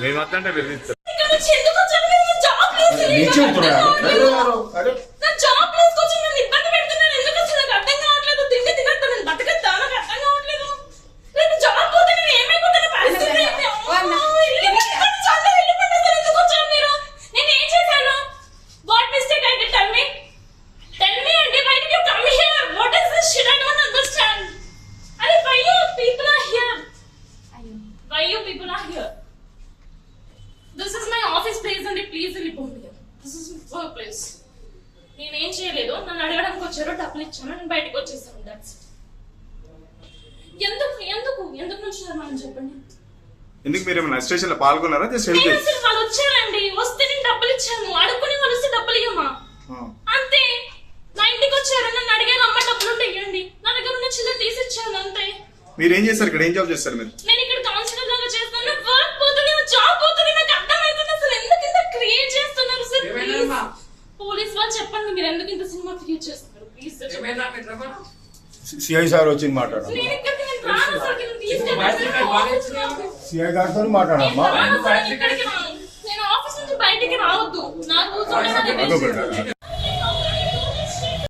మేము అట్లాంటి వెళ్ళిస్తాం అండి please report this is work place నేనేం చేయలేదు. నన్ను అడగడానికి వచ్చారు డబ్బులు ఇచ్చాను. నేను బయటకు వచ్చేసాను. దట్స్ ఎందుకు? ఎందుకు? ఎందుకు నుంచి మనం చెప్పండి. ఎందుకు మీరు ఏమైనా స్టేషన్లో పాల్గొన్నారా జస్ట్ హెల్ప్ చేసి వాళ్ళు వచ్చారండి. వస్తే నేను డబ్బులు ఇచ్చాను. అడుక్కుని వాళ్ళు వస్తే డబ్బులు ఇవ్వమా అంతే. నా ఇంటికి వచ్చారు. నన్ను అడిగారు అమ్మ డబ్బులు ఉంటే ఇవ్వండి నా దగ్గర ఉన్న చిల్లర తీసి ఇచ్చాను అంతే. మీరు ఏం చేస్తారు ఇక్కడ ఏం జాబ్ చేస్తారు మీరు? నేను ఇక్కడ కౌన్సిలర్ లాగా చేస్తాను వర్క్ పోతుంది జాబ్ పోతుంది నాకు అర్థమవుతుంది అసలు ఎందుకు ఇంత క్రియేట్ చేస్తున్నారు సార్ ప్లీజ్ వాళ్ళు చెప్పండి మీరు ఎందుకు ఇంత సినిమా క్రియేట్ చేస్తున్నారు? ప్లీజ్ సార్ సిఐ సార్ వచ్చింది మాట్లాడాలి. సిఐ మాట్లాడమ్మా. నేను ఆఫీస్ నుంచి బయటికి రావద్దు. నాకు